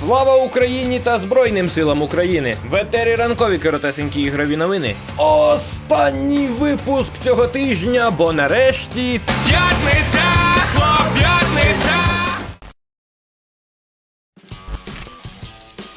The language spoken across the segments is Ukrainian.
Слава Україні та Збройним силам України! В етері ранкові коротесенькі ігрові новини. Останній випуск цього тижня, бо нарешті. П'ятниця, хлоп'ятниця!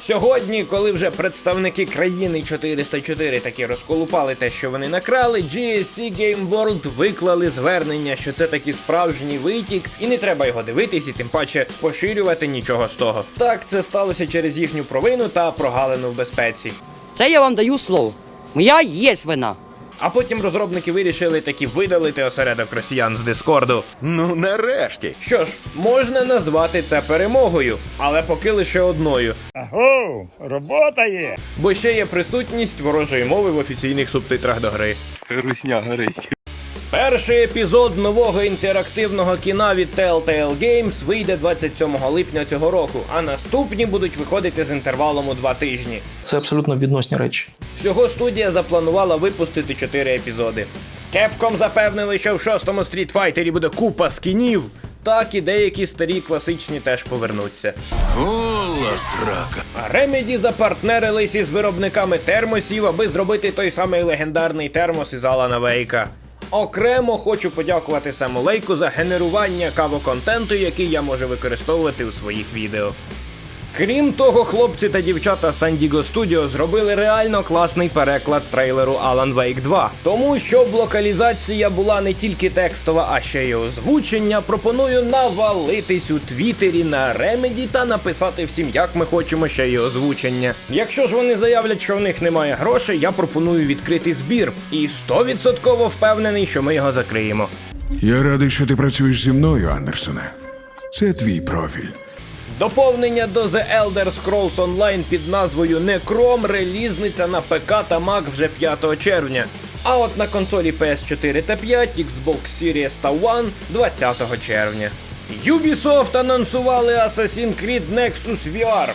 Сьогодні, коли вже представники країни 404 таки розколупали те, що вони накрали, GSC Game World виклали звернення, що це таки справжній витік, і не треба його дивитись, і тим паче поширювати нічого з того. Так, це сталося через їхню провину та прогалину в безпеці. Це я вам даю слово. Моя є вина. А потім розробники вирішили таки видалити осередок росіян з Дискорду. Ну, нарешті. Що ж, можна назвати це перемогою, але поки лише одною. Аго, робота є. Бо ще є присутність ворожої мови в офіційних субтитрах до гри. Русня горить. Перший епізод нового інтерактивного кіна від Telltale Games вийде 27 липня цього року, а наступні будуть виходити з інтервалом у два тижні. Це абсолютно відносні речі. Всього студія запланувала випустити 4 епізоди. Capcom запевнили, що в шостому Street Fighter буде купа скінів. Так і деякі старі класичні теж повернуться. А Remedy запартнерились із виробниками термосів, аби зробити той самий легендарний термос із Алана Вейка. Окремо хочу подякувати Саму Лейку за генерування кавоконтенту, який я можу використовувати у своїх відео. Крім того, хлопці та дівчата Sandigo Studio зробили реально класний переклад трейлеру Alan Wake 2. Тому щоб локалізація була не тільки текстова, а ще й озвучення, пропоную навалитись у твіттері на Remedy та написати всім, як ми хочемо ще й озвучення. Якщо ж вони заявлять, що в них немає грошей, я пропоную відкрити збір. І 100% впевнений, що ми його закриємо. Я радий, що ти працюєш зі мною, Андерсоне. Це твій профіль. Доповнення до The Elder Scrolls Online під назвою Necrom релізниця на ПК та Mac вже 5 червня. А от на консолі PS4 та 5, Xbox Series та One 20 червня. Ubisoft анонсували Assassin's Creed Nexus VR,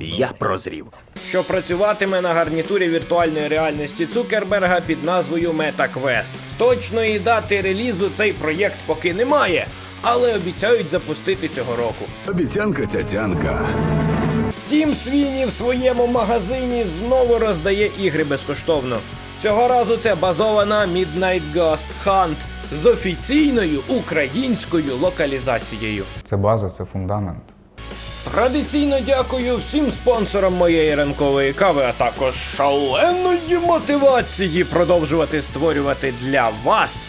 Я прозрів. що працюватиме на гарнітурі віртуальної реальності Цукерберга під назвою MetaQuest. Точної дати релізу цей проєкт поки немає, але обіцяють запустити цього року. Обіцянка цяцянка. Тім Свіні в своєму магазині знову роздає ігри безкоштовно. Цього разу це базована Midnight Ghost Hunt з офіційною українською локалізацією. Це база, це фундамент. Традиційно дякую всім спонсорам моєї ранкової кави, а також шаленої мотивації продовжувати створювати для вас